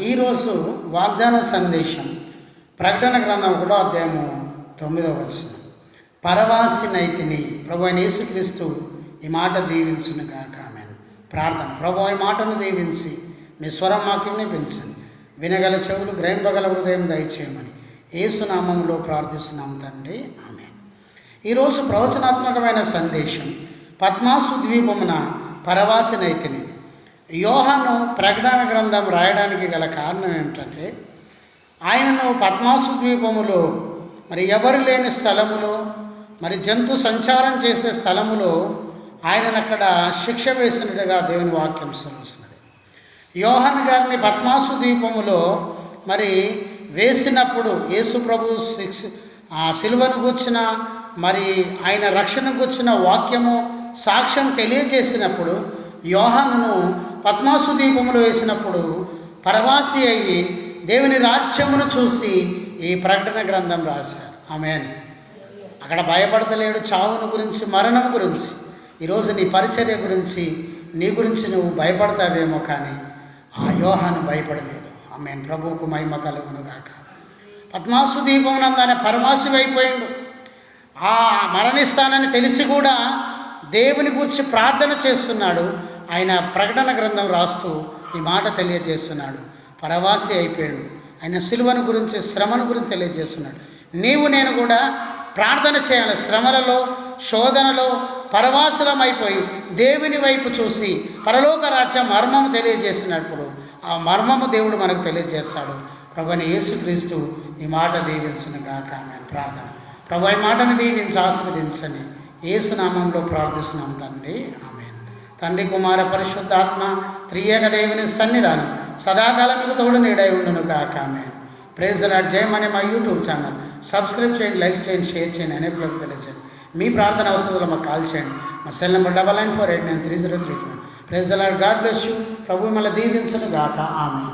ఈరోజు వాగ్దాన సందేశం ప్రకటన గ్రంథం కూడా అధ్యాయము తొమ్మిదవ వచనం. పరవాసి నైతిని ప్రభు యేసుక్రీస్తు ఈ మాట దీవించును కాక ఆమె ప్రార్థన. ప్రభు ఈ మాటను దీవించి మీ స్వరం మాకు పెంచండి వినగల చెవులు గ్రహింపగల హృదయం దయచేయమని ఏసునామంలో ప్రార్థిస్తున్నాం తండ్రి ఆమె ఈరోజు ప్రవచనాత్మకమైన సందేశం. పద్మాసు ద్వీపమున పరవాసి నైతిని యోహను ప్రకటన గ్రంథం రాయడానికి గల కారణం ఏమిటంటే ఆయనను పద్మాసు ద్వీపములో మరి ఎవరు లేని స్థలములో మరి జంతు సంచారం చేసే స్థలములో ఆయనను అక్కడ శిక్ష వేసినట్టుగా దేవుని వాక్యం సెలవుస్తున్నది యోహన్ గారిని పద్మాసు ద్వీపములో మరి వేసినప్పుడు యేసుప్రభు శిక్ష ఆ సిలువను గుర్చిన మరి ఆయన రక్షణ గుచ్చిన వాక్యము సాక్ష్యం తెలియజేసినప్పుడు యోహన్ను పద్మాసు దీపములు వేసినప్పుడు పరవాసి అయ్యి దేవుని రాజ్యమును చూసి ఈ ప్రకటన గ్రంథం రాశారు. ఆమెన్. అక్కడ భయపడతలేడు చావును గురించి మరణం గురించి ఈరోజు నీ పరిచర్య గురించి నీ గురించి నువ్వు భయపడతావేమో కానీ ఆ యోహాను భయపడలేదు. ఆమె ప్రభువుకు మహిమ కలుగును కాక పద్మాసు దీపం నందానే పరమాసి అయిపోయిండు. ఆ మరణిస్తానని తెలిసి కూడా దేవుని గురించి ప్రార్థన చేస్తున్నాడు. ఆయన ప్రకటన గ్రంథం రాస్తూ ఈ మాట తెలియజేస్తున్నాడు. పరవాసి అయిపోయాడు. ఆయన సిలువను గురించి శ్రమను గురించి తెలియజేస్తున్నాడు. నీవు నేను కూడా ప్రార్థన చేయాలి. శ్రమలలో శోధనలో పరవాసులం అయిపోయి దేవుని వైపు చూసి పరలోక రాజ్యం మర్మము తెలియజేసినప్పుడు ఆ మర్మము దేవుడు మనకు తెలియజేస్తాడు. ప్రభుని యేసుక్రీస్తు ఈ మాట దీవించిన గాక. ఆమె ప్రార్థన. ప్రభు ఈ మాటను దీవించి ఆస్వాదించని ఏసునామంలో ప్రార్థిస్తున్నాం తండ్రి. తండ్రి కుమార పరిశుద్ధాత్మ త్రియేక దేవుని సన్నిధానం. సదాకాలం మీకు తోడు నీడై ఉండును కాక ఆమె ప్రేజ్ లాడ్ అనే మా యూట్యూబ్ ఛానల్. సబ్స్క్రైబ్ చేయండి లైక్ చేయండి షేర్ చేయండి అనేకులకు తెలియజేయండి. మీ ప్రార్థన అవసరాలు మాకు కాల్ చేయండి. మా cell number double nine four eight nine three zero three two praise Lord God bless you ప్రభు మళ్ళీ దీవించను గాక ఆమె